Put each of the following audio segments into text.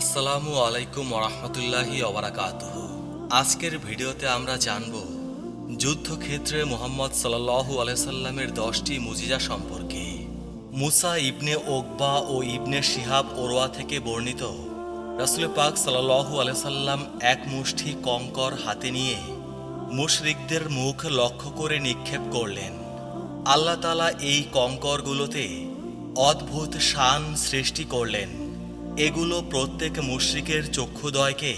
আসসালামু আলাইকুম ওরহমতুল্লাহি ওবরাকাত আজকের ভিডিওতে আমরা জানব যুদ্ধক্ষেত্রে মোহাম্মদ সাল্লাল্লাহু আলাইসাল্লামের দশটি মুজিজা সম্পর্কে। মুসা ইবনে ওকবা ও ইবনে শিহাব ওরোয়া থেকে বর্ণিত। রাসুল পাক সাল্লাল্লাহু আলাইসাল্লাম এক মুষ্টি কঙ্কর হাতে নিয়ে মুশরিকদের মুখ লক্ষ্য করে নিক্ষেপ করলেন। আল্লাহ তালা এই কঙ্করগুলোতে অদ্ভুত শান সৃষ্টি করলেন। এগুলো প্রত্যেক মুশ্রিকের চক্ষুদয়কে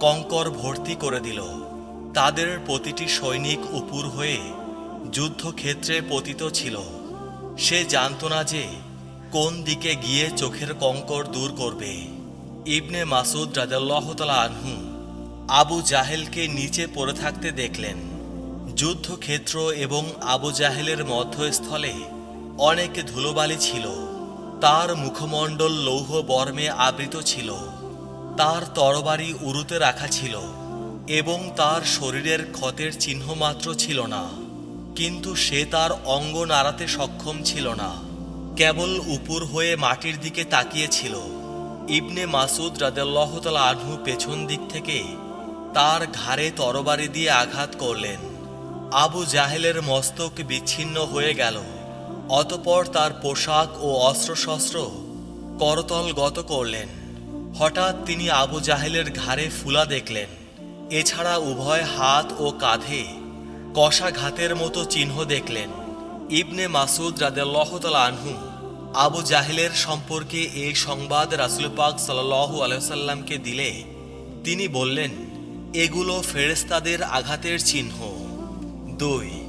কঙ্কর ভর্তি করে দিল। তাদের প্রতিটি সৈনিক উপুর হয়ে যুদ্ধক্ষেত্রে পতিত ছিল। সে জানত না যে কোন দিকে গিয়ে চোখের কঙ্কর দূর করবে। ইবনে মাসুদ রাজাল্লাহতালা আনহু আবু জাহেলকে নিচে পড়ে থাকতে দেখলেন। যুদ্ধক্ষেত্র এবং আবু জাহেলের মধ্যস্থলে অনেক ধুলোবালি ছিল। তার মুখমণ্ডল লৌহ বর্মে আবৃত ছিল। তার তরবারি উরুতে রাখা ছিল এবং তার শরীরের ক্ষতের চিহ্ন মাত্র ছিল না। কিন্তু সে তার অঙ্গ নাড়াতে সক্ষম ছিল না। কেবল উপুর হয়ে মাটির দিকে তাকিয়েছিল। ইবনে মাসুদ রাদেল্লাহতালা আনহু পেছন দিক থেকে তার ঘাড়ে তরবারি দিয়ে আঘাত করলেন। আবু জাহেলের মস্তক বিচ্ছিন্ন হয়ে গেল। অতপর তার পোশাক ও অস্ত্রশস্ত্র করতল গত করলেন। হঠাৎ তিনি আবু জাহেলের ঘাড়ে ফুলা দেখলেন। এছাড়া উভয় হাত ও কাঁধে কষাঘাতের মতো চিহ্ন দেখলেন। ইবনে মাসুদ রাদেল্লাহতাল আনহু আবু জাহেলের সম্পর্কে এই সংবাদ রাসুল পাক সাল্লাহু আলাইসাল্লামকে দিলে। তিনি বললেন, এগুলো ফেরেস্তাদের আঘাতের চিহ্ন। দুই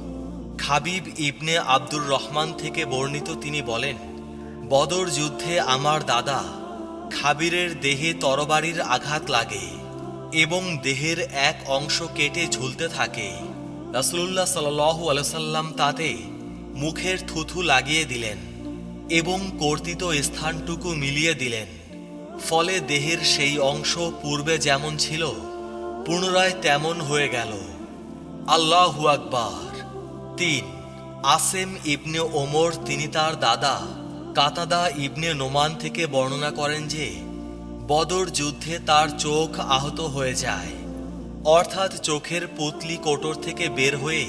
খাবিব ইবনে আব্দুর রহমান থেকে বর্ণিত তিনি বলেন, বদর যুদ্ধে আমার দাদা খাবিরের দেহে তরবারির আঘাত লাগে এবং দেহের এক অংশ কেটে ঝুলতে থাকে। রাসুল্লাহ সাল্লু আলসাল্লাম তাতে মুখের থুথু লাগিয়ে দিলেন এবং কর্তিত স্থানটুকু মিলিয়ে দিলেন। ফলে দেহের সেই অংশ পূর্বে যেমন ছিল, পুনরায় তেমন হয়ে গেল। আল্লাহু আকবার। তিন, আসেম ইবনে ওমর, তিনি তার দাদা। কাতাদা ইবনে নোমান থেকে বর্ণনা করেন যে, বদর যুদ্ধে তার চোখ আহত হয়ে যায়। অর্থাৎ চোখের পুতলি কোটর থেকে বের হয়ে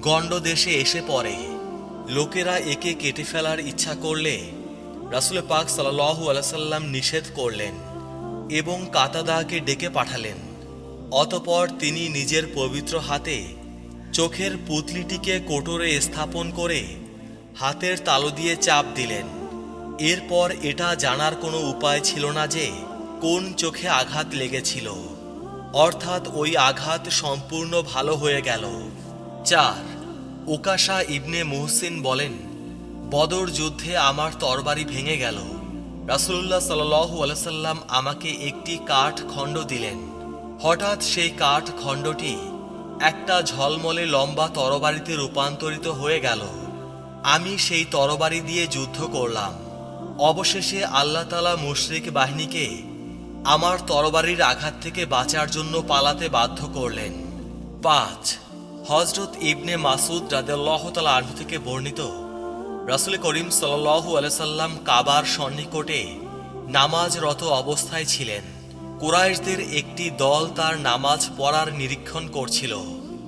গণ্ডদেশে এসে পড়ে। লোকেরা একে কেটে ফেলার ইচ্ছা করলে রাসুল পাক সাল্লাহু আলাইসাল্লাম নিষেধ করলেন এবং কাতাদাকে ডেকে পাঠালেন। অতপর তিনি নিজের পবিত্র হাতে চোখের পুতলিটিকে কোটরে স্থাপন করে হাতের তালু দিয়ে চাপ দিলেন। এরপর এটা জানার কোনো উপায় ছিল না যে কোন চোখে আঘাত লেগেছিল। অর্থাৎ ওই আঘাত সম্পূর্ণ ভালো হয়ে গেল। চার ওকাশা ইবনে মুহসিন বলেন, বদর যুদ্ধে আমার তরবারি ভেঙে গেল। রাসুল্লাহ সাল্লু আলসাল্লাম আমাকে একটি কাঠ খণ্ড দিলেন। হঠাৎ সেই কাঠ খণ্ডটি একটা ঝলমলে লম্বা তরবারিতে রূপান্তরিত হয়ে গেল। আমি সেই তরবারি দিয়ে যুদ্ধ করলাম। অবশেষে আল্লাহ তালা মুশরিক বাহিনীকে আমার তরবারির আঘাত থেকে বাঁচার জন্য পালাতে বাধ্য করলেন। পাঁচ হজরত ইবনে মাসুদ রাদেল্লাহতালা আনহু থেকে বর্ণিত, রাসুল করিম সাল্লাহু আলসাল্লাম কাবার সন্নিকটে নামাজরত অবস্থায় ছিলেন। কুরাইশদের একটি দল তার নামাজ পড়ার নিরীক্ষণ করছিল।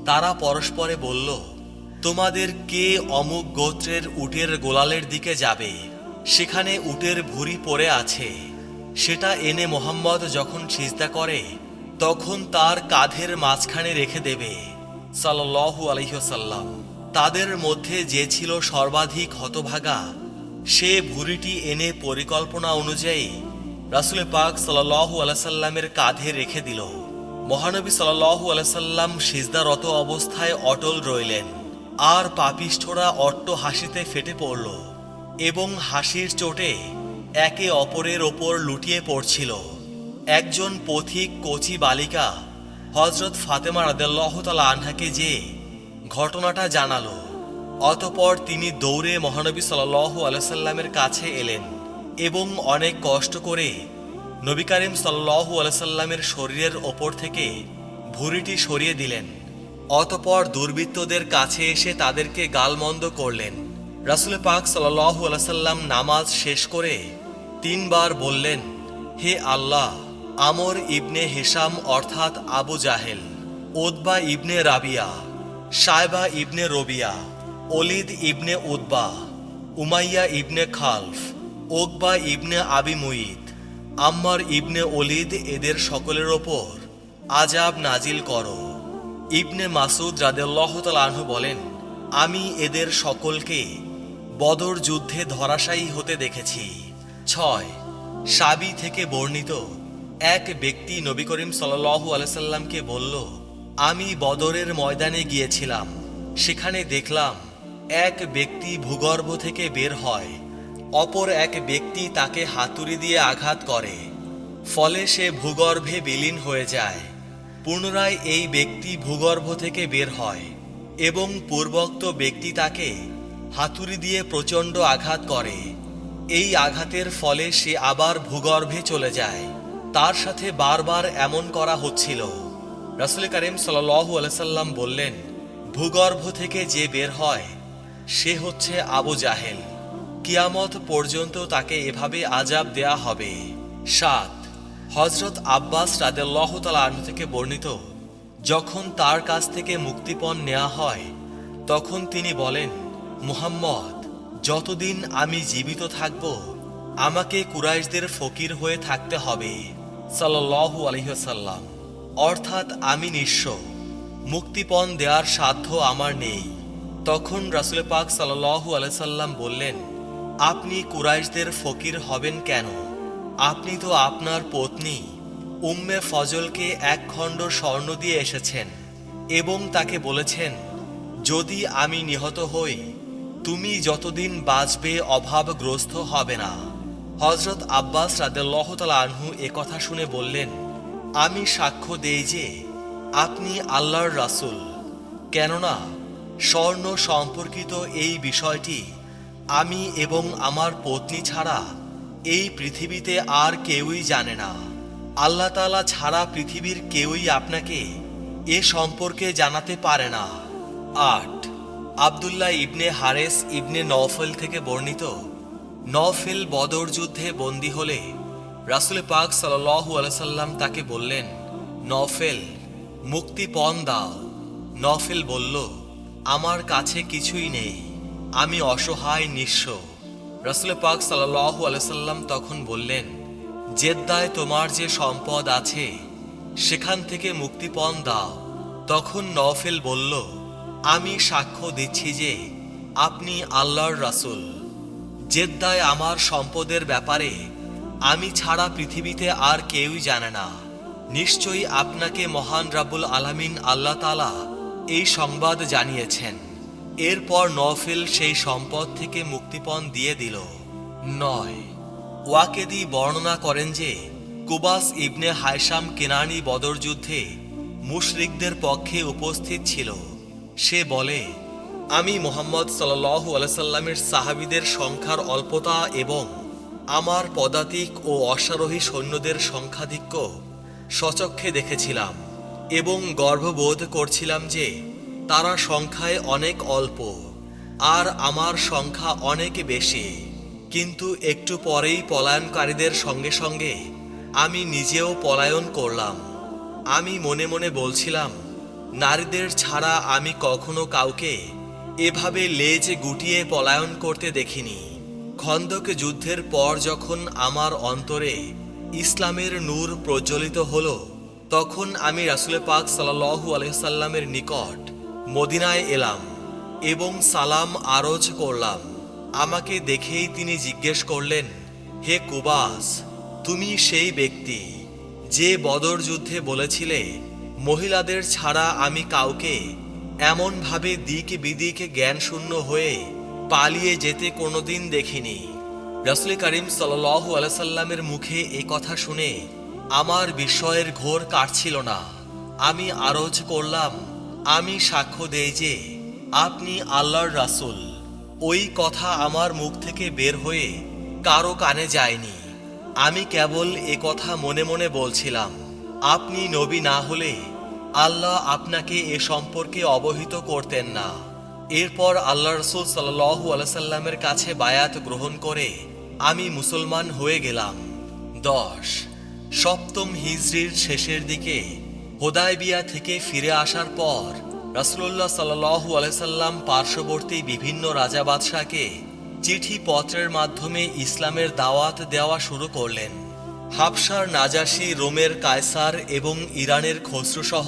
তারা পরস্পরে বলল, তোমাদের কে অমুক গোত্রের উটের গোলালের দিকে যাবে? সেখানে উটের ভুঁড়ি পড়ে আছে। সেটা এনে মোহাম্মদ যখন সিজদা করে, তখন তার কাঁধের মাঝখানে রেখে দেবে। সাল্লাহু আলহ্লাম তাদের মধ্যে যে ছিল সর্বাধিক হতভাগা, সে ভুঁড়িটি এনে পরিকল্পনা অনুযায়ী রাসুল পাক সাল্লাহু আলাইসাল্লামের কাঁধে রেখে দিল। মহানবী সাল্লাহু আলাইসাল্লাম সিজদারত অবস্থায় অটল রইলেন। আর পাপিষ্ঠরা অট্ট হাসিতে ফেটে পড়ল এবং হাসির চোটে একে অপরের ওপর লুটিয়ে পড়ছিল। একজন পথিক কচি বালিকা হজরত ফাতেমা রাদেল্লাহতালা আনহাকে যে ঘটনাটা জানালো, অতপর তিনি দৌড়ে মহানবী সাল্লাহু আলাইসাল্লামের কাছে এলেন। এবং অনেক কষ্ট করে নবী করিম সাল্লাহু আলাইসাল্লামের শরীরের ওপর থেকে ভুঁড়িটি সরিয়ে দিলেন। অতপর দুর্বৃত্তদের কাছে এসে তাদেরকে গালমন্দ করলেন। রাসুল পাক সাল্লাহু আলাইসাল্লাম নামাজ শেষ করে তিনবার বললেন, হে আল্লাহ, আমর ইবনে হেসাম অর্থাৎ Abu Jahl Utba ibn Rabia, Shaiba ibn Rabia Walid ibn Utba Umayya ibn Khalaf Uqba ibn Abi Muait Ammar ইবনে অলিদ এদের সকলের ওপর আজাব নাজিল করো। ইবনে মাসুদ রাদেল্লাহ আনহু বলেন, আমি এদের সকলকে বদর যুদ্ধে ধরাশায়ী হতে দেখেছি। ছয়, সাবি থেকে বর্ণিত এক ব্যক্তি নবী করিম সাল্লু আলাইসাল্লামকে বলল, আমি বদরের ময়দানে গিয়েছিলাম, সেখানে দেখলাম এক ব্যক্তি ভূগর্ভ থেকে বের হয়। অপর এক ব্যক্তি তাকে হাতুড়ি দিয়ে আঘাত করে। ফলে সে ভূগর্ভে বিলীন হয়ে যায়। পুনরায় এই ব্যক্তি ভূগর্ভ থেকে বের হয় এবং পূর্বোক্ত ব্যক্তি তাকে হাতুড়ি দিয়ে প্রচণ্ড আঘাত করে। এই আঘাতের ফলে সে আবার ভূগর্ভে চলে যায়। তার সাথে বারবার এমন করা হচ্ছিল। রাসুল করিম সাল্লাহ আলসাল্লাম বললেন, ভূগর্ভ থেকে যে বের হয়, সে হচ্ছে আবু জাহেল। কিয়ামত পর্যন্ত তাকে এভাবে আজাব দেয়া হবে। সাত হজরত আব্বাস রাদেল্লাহ তালু থেকে বর্ণিত, যখন তার কাছ থেকে মুক্তিপণ নেওয়া হয়, তখন তিনি বলেন, মুহাম্মদ, যতদিন আমি জীবিত থাকব, আমাকে কুরাইশদের ফকির হয়ে থাকতে হবে। সাল্লাল্লাহু আলহিহাল্লাম অর্থাৎ আমি নিঃস্ব। মুক্তিপণ দেওয়ার সাধ্য আমার নেই। তখন রাসুল পাক সাল্লাল্লাহু আলাইসাল্লাম বললেন আপনি কুরাইশদের ফকির হবেন কেন? আপনি তো আপনার পত্নী, উম্মে ফজলকে এক খণ্ড স্বর্ণ দিয়ে এসেছেন এবং তাকে বলেছেন, যদি আমি নিহত হই, তুমি যতদিন বাঁচবে অভাবগ্রস্ত হবে না। হজরত আব্বাস রাদেল্লাহ তালা আনহু কথা শুনে বললেন, আমি সাক্ষ্য দেই যে আপনি আল্লাহর রাসূল। কেননা স্বর্ণ সম্পর্কিত এই বিষয়টি আমি এবং আমার পত্নী ছাড়া এই পৃথিবীতে আর কেউই জানে না। আল্লাহ তাআলা ছাড়া পৃথিবীর কেউই আপনাকে এ সম্পর্কে জানাতে পারে না। আট, আবদুল্লাহ ইবনে হারেস ইবনে নওফেল থেকে বর্ণিত নফেল বদর যুদ্ধে বন্দী হলে রাসুল পাক সাল্লাল্লাহু আলাইহি সাল্লাম তাকে বললেন, নওফেল মুক্তিপণ দাও। নফেল বলল, আমার কাছে কিছুই নেই। আমি অসহায়, নিঃস্ব। রসুল পাক সাল্লাহ আলাইসাল্লাম তখন বললেন, জেদ্দায় তোমার যে সম্পদ আছে, সেখান থেকে মুক্তিপণ দাও। তখন নফেল বলল, আমি সাক্ষ্য দিচ্ছি যে আপনি আল্লাহর রাসূল। জেদ্দায় আমার সম্পদের ব্যাপারে আমি ছাড়া পৃথিবীতে আর কেউই জানে না। নিশ্চয়ই আপনাকে মহান রাবুল আলামিন আল্লাহ তালা এই সংবাদ জানিয়েছেন। এরপর নফেল সেই সম্পদ থেকে মুক্তিপণ দিয়ে দিল। নয়। ওয়াকেদি বর্ণনা করেন যে, কুবাস ইবনে হায়সাম কেনানি বদর যুদ্ধে মুশরিকদের পক্ষে উপস্থিত ছিল। সে বলে, আমি মোহাম্মদ সাল্লাল্লাহু আলাইসাল্লামের সাহাবিদের সংখ্যার অল্পতা এবং আমার পদাতিক ও অশ্বারোহী সৈন্যদের সংখ্যাধিক্য সচক্ষে দেখেছিলাম এবং গর্ববোধ করছিলাম যে তারা সংখ্যায় অনেক অল্প, আর আমার সংখ্যা অনেক বেশি। কিন্তু একটু পরেই পলায়নকারীদের সঙ্গে সঙ্গে আমি নিজেও পলায়ন করলাম। আমি মনে মনে বলছিলাম, নারীদের ছাড়া আমি কখনো কাউকে এভাবে লেজ গুটিয়ে পলায়ন করতে দেখিনি। খন্দক যুদ্ধের পর যখন আমার অন্তরে ইসলামের নূর প্রজ্বলিত হল, তখন আমি রাসুল পাক সাল্লাহু আলহিসাল্লামের নিকট মদিনায় এলাম এবং সালাম আরজ করলাম। আমাকে দেখেই তিনি জিজ্ঞেস করলেন, হে কুবাস, তুমি সেই ব্যক্তি যে বদর যুদ্ধে বলেছিলে, মহিলাদের ছাড়া আমি কাউকে এমনভাবে দিক বিদিক জ্ঞান শূন্য হয়ে পালিয়ে যেতে কোনোদিন দেখিনি। রসুল করিম সাল্লু আলাইসাল্লামের মুখে এ কথা শুনে আমার বিস্ময়ের ঘোর কাটছিল না। আমি আরজ করলাম আমি সাক্ষ্য দেই যে, আপনি আল্লাহর রাসূল। ওই কথা আমার মুখ থেকে বের হয়ে কারও কানে যায়নি। আমি কেবল এ কথা মনে মনে বলছিলাম, আপনি নবী না হলে আল্লাহ আপনাকে এ সম্পর্কে অবহিত করতেন না। এরপর আল্লাহ রসুল সাল্লু আলাইসাল্লামের কাছে বায়াত গ্রহণ করে আমি মুসলমান হয়ে গেলাম। দশ, সপ্তম হিজরির শেষের দিকে হোদাইবিয়া থেকে ফিরে আসার পর রাসুল্লাহ সাল্লু আলাইসাল্লাম পার্শ্ববর্তী বিভিন্ন রাজা বাদশাকে চিঠি পত্রের মাধ্যমে ইসলামের দাওয়াত দেওয়া শুরু করলেন। হাবসার নাজাসি, রোমের কায়সার এবং ইরানের খসরুসহ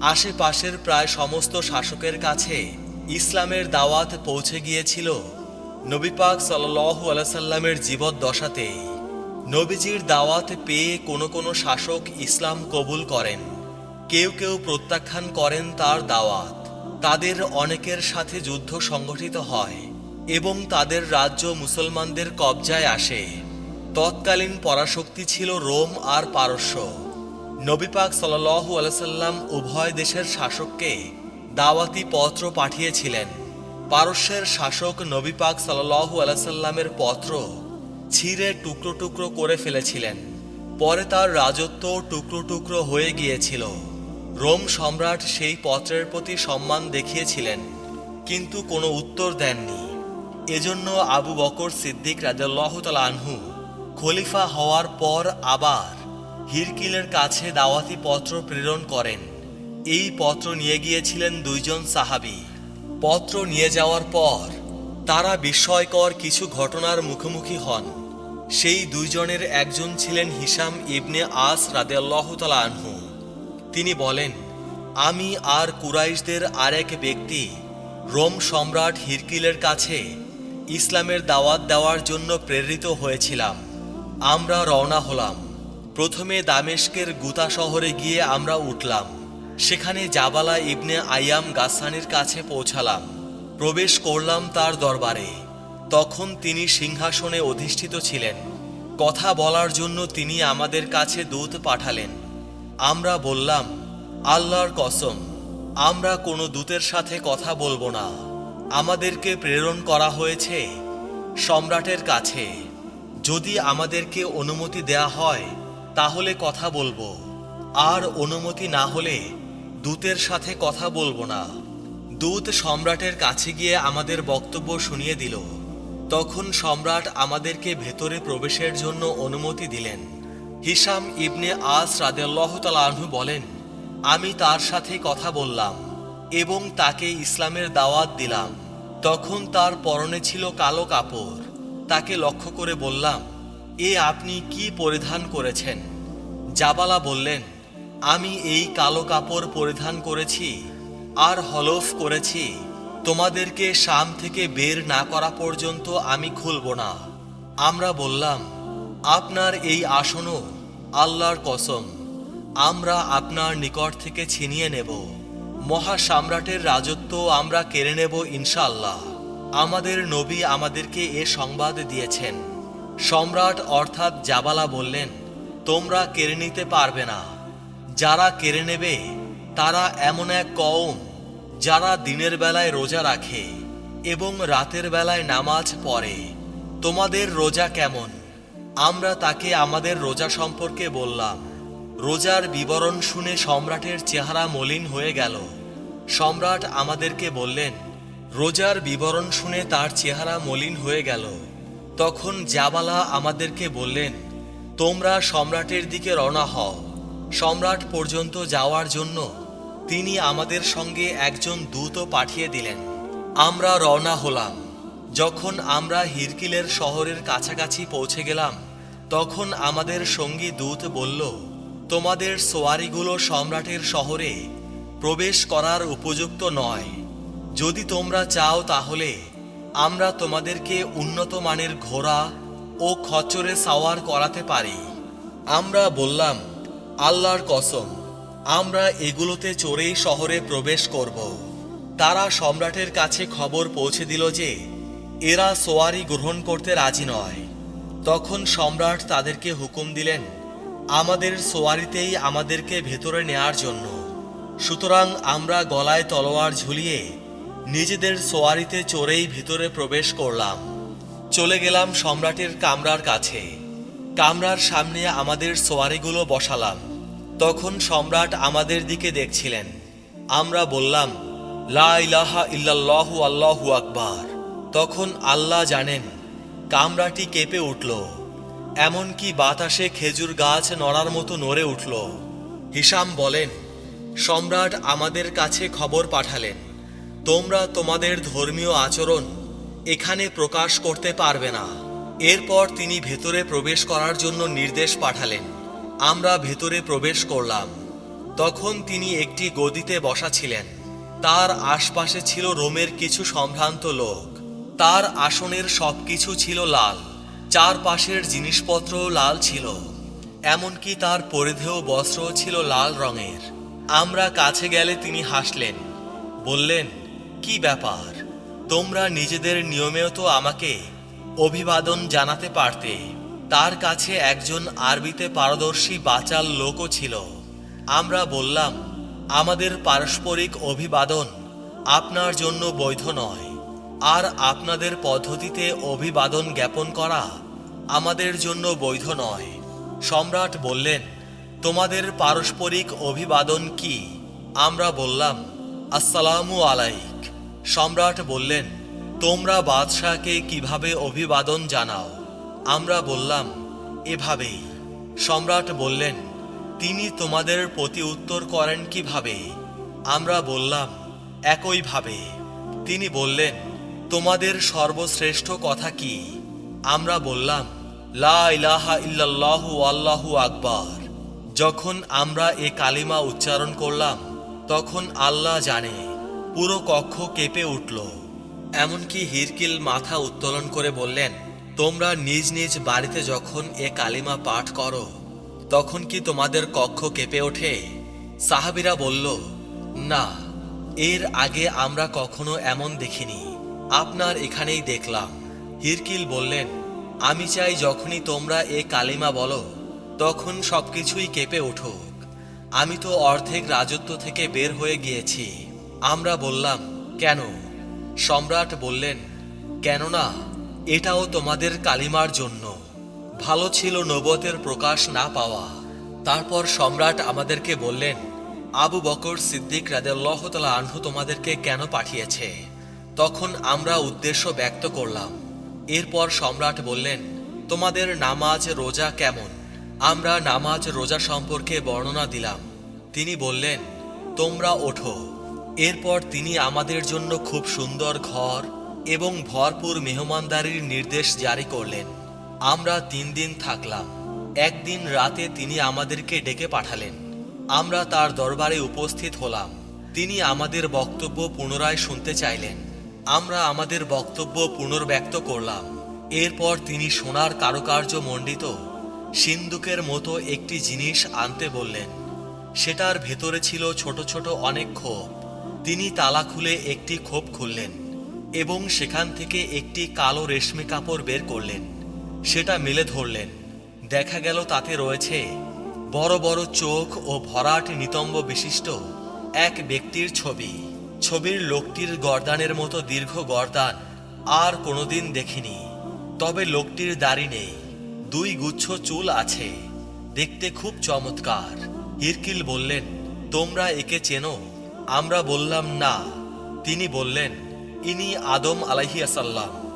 আশেপাশের প্রায় সমস্ত শাসকের কাছে ইসলামের দাওয়াত পৌঁছে গিয়েছিল নবী পাক সাল্লাল্লাহু আলাইসাল্লামের জীবদ্দশাতেই। নবীজির দাওয়াত পেয়ে কোনো কোনো শাসক ইসলাম কবুল করেন। কেউ কেউ প্রত্যাখ্যান করেন তার দাওয়াত। তাদের অনেকের সাথে যুদ্ধ সংগঠিত হয় এবং তাদের রাজ্য মুসলমানদের কবজায় আসে। তৎকালীন পরাশক্তি ছিল রোম আর পারস্য। নবীপাক পাক সাল্লাল্লাহু আলাইসাল্লাম উভয় দেশের শাসককে দাওয়াতি পত্র পাঠিয়েছিলেন। পারস্যের শাসক নবী পাক সাল্লাল্লাহু আলাইসাল্লামের পত্র ছিঁড়ে টুকরো টুকরো করে ফেলেছিলেন। পরে তার রাজত্ব টুকরো টুকরো হয়ে গিয়েছিল। রোম সম্রাট সেই পত্রের প্রতি সম্মান দেখিয়েছিলেন, কিন্তু কোনো উত্তর দেননি। এজন্য আবু বকর সিদ্দিক রাজাল্লাহ আনহু খলিফা হওয়ার পর আবার হিরকিলের কাছে দাওয়াতি পত্র প্রেরণ করেন। এই পত্র নিয়ে গিয়েছিলেন দুইজন সাহাবি। পত্র নিয়ে যাওয়ার পর তারা বিস্ময়কর কিছু ঘটনার মুখোমুখি হন। সেই দুইজনের একজন ছিলেন হিসাম ইবনে আস রাদেল্লাহ আনহু। তিনি বলেন, আমি আর কুরাইশদের আরেক ব্যক্তি, রোম সম্রাট হিরকিলের কাছে ইসলামের দাওয়াত দেওয়ার জন্য প্রেরিত হয়েছিলাম। আমরা রওনা হলাম। প্রথমে দামেস্কের গুতা শহরে গিয়ে আমরা উঠলাম। সেখানে জাবালা ইবনে আয়াম গাসানির কাছে পৌঁছালাম। প্রবেশ করলাম তার দরবারে। তখন তিনি সিংহাসনে অধিষ্ঠিত ছিলেন। কথা বলার জন্য তিনি আমাদের কাছে দূত পাঠালেন। আমরা বললাম, আল্লাহর কসম, আমরা কোনো দূতের সাথে কথা বলব না। আমাদেরকে প্রেরণ করা হয়েছে সম্রাটের কাছে। যদি আমাদেরকে অনুমতি দেয়া হয়, তাহলে কথা বলব। আর অনুমতি না হলে দূতের সাথে কথা বলব না। দূত সম্রাটের কাছে গিয়ে আমাদের বক্তব্য শুনিয়ে দিল। তখন সম্রাট আমাদেরকে ভেতরে প্রবেশের জন্য অনুমতি দিলেন। হিসাম ইবনে আস রাদেল্লাহ আনহু বলেন, আমি তার সাথে কথা বললাম এবং তাকে ইসলামের দাওয়াত দিলাম। তখন তার পরনে ছিল কালো কাপড়। তাকে লক্ষ্য করে বললাম, এ আপনি কি পরিধান করেছেন? জাবালা বললেন, আমি এই কালো কাপড় পরিধান করেছি আর হলফ করেছি। তোমাদেরকে শাম থেকে বের না করা পর্যন্ত আমি খুলব না। আমরা বললাম আপনার এই আসনও আল্লাহর কসম। আমরা আপনার নিকট থেকে ছিনিয়ে নেব। মহা সম্রাটের রাজত্ব আমরা কেড়ে নেব ইনশাল্লাহ আমাদের নবী আমাদেরকে এ সংবাদ দিয়েছেন। সম্রাট অর্থাৎ জাবালা বললেন, তোমরা কেড়ে নিতে পারবে না। যারা কেড়ে নেবে, তারা এমন এক কম যারা দিনের বেলায় রোজা রাখে এবং রাতের বেলায় নামাজ পড়ে। তোমাদের রোজা কেমন? আমরা তাকে আমাদের রোজা সম্পর্কে বললাম। রোজার বিবরণ শুনে সম্রাটের চেহারা মলিন হয়ে গেল। সম্রাট আমাদেরকে বললেন, রোজার বিবরণ শুনে তার চেহারা মলিন হয়ে গেল। তখন জাবালা আমাদেরকে বললেন, তোমরা সম্রাটের দিকে রওনা হও। সম্রাট পর্যন্ত যাওয়ার জন্য তিনি আমাদের সঙ্গে একজন দূত পাঠিয়ে দিলেন। আমরা রওনা হলাম। যখন আমরা হিরকিলের শহরের কাছাকাছি পৌঁছে গেলাম তখন আমাদের সঙ্গী দূত বলল, তোমাদের সোয়ারিগুলো সম্রাটের শহরে প্রবেশ করার উপযুক্ত নয়। যদি তোমরা চাও তাহলে আমরা তোমাদেরকে উন্নত মানের ঘোড়া ও খচ্চরে সাওয়ার করাতে পারি। আমরা বললাম, আল্লাহর কসম, আমরা এগুলোতে চড়েই শহরে প্রবেশ করব। তারা সম্রাটের কাছে খবর পৌঁছে দিল যে, এরা সোয়ারি গ্রহণ করতে রাজি নয়। তখন সম্রাট তাদেরকে হুকুম দিলেন, আমাদের সোয়ারিতেই আমাদেরকে ভেতরে নেয়ার জন্য। সুতরাং আমরা গলায় তলোয়ার ঝুলিয়ে নিজেদের সোয়ারিতে চড়েই ভিতরে প্রবেশ করলাম। চলে গেলাম সম্রাটের কামরার কাছে। কামরার সামনে আমাদের সোয়ারিগুলো বসালাম। তখন সম্রাট আমাদের দিকে দেখছিলেন। আমরা বললাম, লা ইলাহা ইল্লাল্লাহু আল্লাহু আকবার। তখন আল্লাহ জানেন কামরাটি কেঁপে উঠল, এমনকি বাতাসে খেজুর গাছ নড়ার মতো নড়ে উঠল। হিসাম বলেন, সম্রাট আমাদের কাছে খবর পাঠালেন, তোমরা তোমাদের ধর্মীয় আচরণ এখানে প্রকাশ করতে পারবে না। এরপর তিনি ভেতরে প্রবেশ করার জন্য নির্দেশ পাঠালেন, আমরা ভেতরে প্রবেশ করলাম। তখন তিনি একটি গদিতে বসা ছিলেন, তার আশপাশে ছিল রোমের কিছু সম্ভ্রান্ত লোক। তার আসনের সবকিছু ছিল লাল, চারপাশের জিনিসপত্র লাল ছিল, এমনকি তার পরিধেয় বস্ত্র ছিল লাল রঙের। আমরা কাছে গেলে তিনি হাসলেন, বললেন, কি ব্যাপার? তোমরা নিজেদের নিয়মেও তো আমাকে অভিবাদন জানাতে পারতে। তার কাছে একজন আরবিতে পারদর্শী বাচাল লোকও ছিল। আমরা বললাম, আমাদের পারস্পরিক অভিবাদন আপনার জন্য বৈধ নয়। আর আপনাদের পদ্ধতিতে অভিবাদন জ্ঞাপন করা আমাদের জন্য বৈধ নয়। সম্রাট বললেন, তোমাদের পারস্পরিক অভিবাদন কি? আমরা বললাম, আসসালামু আলাইক। সম্রাট বললেন, তোমরা বাদশাহকে কীভাবে অভিবাদন জানাও? আমরা বললাম, এভাবেই। সম্রাট বললেন, তিনি তোমাদের প্রতি উত্তর করেন কীভাবে? আমরা বললাম, একইভাবে। তিনি বললেন তোমাদের সর্বশ্রেষ্ঠ কথা কি? আমরা বললাম, লা ইলাহা ইল্লাল্লাহু আল্লাহু আকবার। যখন আমরা এ কালিমা উচ্চারণ করলাম, তখন আল্লাহ জানে, পুরো কক্ষ কেঁপে উঠল। এমনকি হিরকিল মাথা উত্তোলন করে বললেন, তোমরা নিজ নিজ বাড়িতে যখন এ কালিমা পাঠ করো, তখন কি তোমাদের কক্ষ কেঁপে ওঠে? সাহাবিরা বলল, না, এর আগে আমরা কখনো এমন দেখিনি। আপনার এখানেই দেখলাম। হিরকিল বললেন, আমি চাই যখনই তোমরা এ কালিমা বলো, তখন সবকিছুই কেঁপে উঠুক। আমি তো অর্ধেক রাজত্ব থেকে বের হয়ে গিয়েছি। আমরা বললাম, কেন? সম্রাট বললেন, কেননা, এটাও তোমাদের কালিমার জন্য। ভালো ছিল নবতের প্রকাশ না পাওয়া। তারপর সম্রাট আমাদেরকে বললেন, আবু বকর সিদ্দিক রাদেল্লাহ তালা আনহু তোমাদেরকে কেন পাঠিয়েছে? তখন আমরা উদ্দেশ্য ব্যক্ত করলাম। এরপর সম্রাট বললেন, তোমাদের নামাজ রোজা কেমন? আমরা নামাজ রোজা সম্পর্কে বর্ণনা দিলাম। তিনি বললেন, তোমরা ওঠো। এরপর তিনি আমাদের জন্য খুব সুন্দর ঘর এবং ভরপুর মেহমানদারির নির্দেশ জারি করলেন। আমরা তিন দিন থাকলাম। একদিন রাতে তিনি আমাদেরকে ডেকে পাঠালেন। আমরা তার দরবারে উপস্থিত হলাম। তিনি আমাদের বক্তব্য পুনরায় শুনতে চাইলেন। আমরা আমাদের বক্তব্য পুনর্ব্যক্ত করলাম। এরপর তিনি সোনার কারুকার্য মণ্ডিত সিন্দুকের মতো একটি জিনিস আনতে বললেন। সেটার ভেতরে ছিল ছোট ছোট অনেক খোপ তিনি তালা খুলে একটি খোপ খুললেন এবং সেখান থেকে একটি কালো রেশমি কাপড় বের করলেন। সেটা মেলে ধরলেন। দেখা গেল তাতে রয়েছে বড় বড় চোখ ও ভরাট নিতম্ব বিশিষ্ট এক ব্যক্তির ছবি। ছবির লোকটির গর্দানের মতো দীর্ঘ গর্দান আর কোনোদিন দেখিনি। তবে লোকটির দাড়ি নেই, দুই গুচ্ছ চুল আছে, দেখতে খুব চমৎকার। হিরকিল বললেন, তোমরা একে চেনো? আমরা বললাম, না। তিনি বললেন, ইনি আদম আলাইহিয়াসাল্লাম